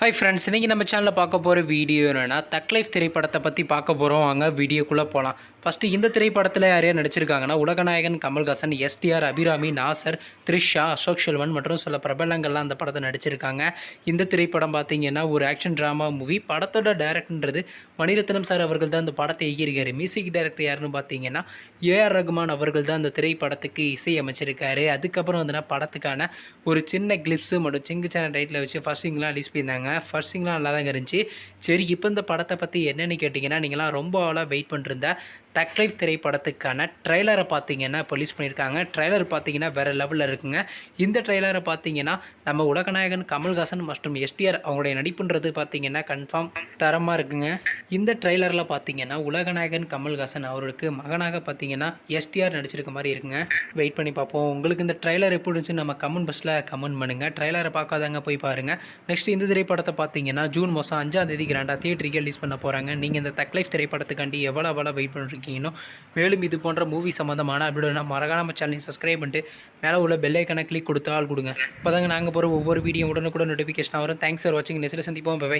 Hi friends இன்றைக்கி நம்ம சேனலில் பார்க்க போகிற வீடியோ என்னென்னா தக் லைஃப் திரைப்படத்தை பற்றி பார்க்க போகிறோம் வாங்க வீடியோக்குள்ளே போகலாம் ஃபஸ்ட்டு இந்த திரைப்படத்தில் யார் யார் நடிச்சிருக்காங்கன்னா உலகநாயகன் கமல்ஹாசன் எஸ்டிஆர் அபிராமி நாசர் த்ரிஷா அசோக் செல்வன் மற்றும் சில பிரபலங்கள்லாம் அந்த படத்தை நடிச்சிருக்காங்க. இந்த திரைப்படம் பார்த்தீங்கன்னா ஒரு ஆக்ஷன் ட்ராமா மூவி படத்தோட டேரக்டர்ன்றது மணிரத்னம் சார் அவர்கள் தான் இந்த படத்தை இயக்கியிருக்காரு. மியூசிக் டைரக்டர் யாருன்னு பார்த்தீங்கன்னா ஏஆர் ரகுமான் அவர்கள் தான் அந்த திரைப்படத்துக்கு இசை அமைச்சிருக்காரு. அதுக்கப்புறம் வந்து படத்துக்கான ஒரு சின்ன கிளிப்ஸு மற்றும் சிங்கு சேனல் டைட்டில் வச்சு ஃபர்ஸ்டிங்லாம் ரிலீஸ் பண்ணியிருந்தாங்க. ஃபர்ஸ்டிங்லாம் நல்லா தாங்க இருந்துச்சு. சரி இப்போ இந்த படத்தை பற்றி என்னென்னு கேட்டிங்கன்னா நீங்களாம் ரொம்ப ஆளாக வெயிட் பண்ணிருந்த தக் லைஃப் திரைப்படத்துக்கான ட்ரைலரை பார்த்தீங்கன்னா இப்போ ரிலீஸ் பண்ணியிருக்காங்க. ட்ரைலர் பார்த்தீங்கன்னா வேறு லெவலில் இருக்குங்க. இந்த ட்ரைலரை பார்த்தீங்கன்னா நம்ம உலகநாயகன் கமல்ஹாசன் மற்றும் எஸ்டிஆர் அவங்களுடைய நடிப்புன்றது பார்த்தீங்கன்னா கன்ஃபார்ம் தரமாக இருக்குங்க. இந்த ட்ரைலரில் பார்த்தீங்கன்னா உலகநாயகன் கமல்ஹாசன் அவருக்கு மகனாக பார்த்தீங்கன்னா எஸ்டிஆர் நடிச்சிருக்க மாதிரி இருக்குங்க. வெயிட் பண்ணி பார்ப்போம் உங்களுக்கு இந்த ட்ரைலர் எப்படி இருந்துச்சு நம்ம கமெண்ட் பஸ்ஸில் கமெண்ட் பண்ணுங்கள் ட்ரைலரை பார்க்காதாங்க போய் பாருங்கள் நெக்ஸ்ட் இந்த திரைப்படம் படத்தை பார்த்தீங்கன்னா ஜூன் மாதம் அஞ்சாம் தேதி கிராண்டாக தியேட்டருக்கு ரிலீஸ் பண்ண போகிறாங்க நீங்கள் இந்த தக் லைஃப் திரைப்படத்துக்காண்டி எவ்வளோ எவ்வளோ வெயிட் பண்ணிருக்கீங்கன்னோ மேலும் இது போன்ற மூவி சம்மந்தமான அப்படின்னா மறக்காம சேனலை சப்ஸ்கிரைப் பண்ணிட்டு மேலே உள்ள பெல் கிளிக் கொடுத்தால் ஆள் கொடுங்க. அப்போ தாங்க நாங்கள் போகிற ஒவ்வொரு வீடியோ உடனுக்குடன் நோட்டிஃபிகேஷன் வரும். தேங்க்ஸ் ஃபார் வாட்சிங் நெக்ஸ்ட்டில் சந்திப்போம். பை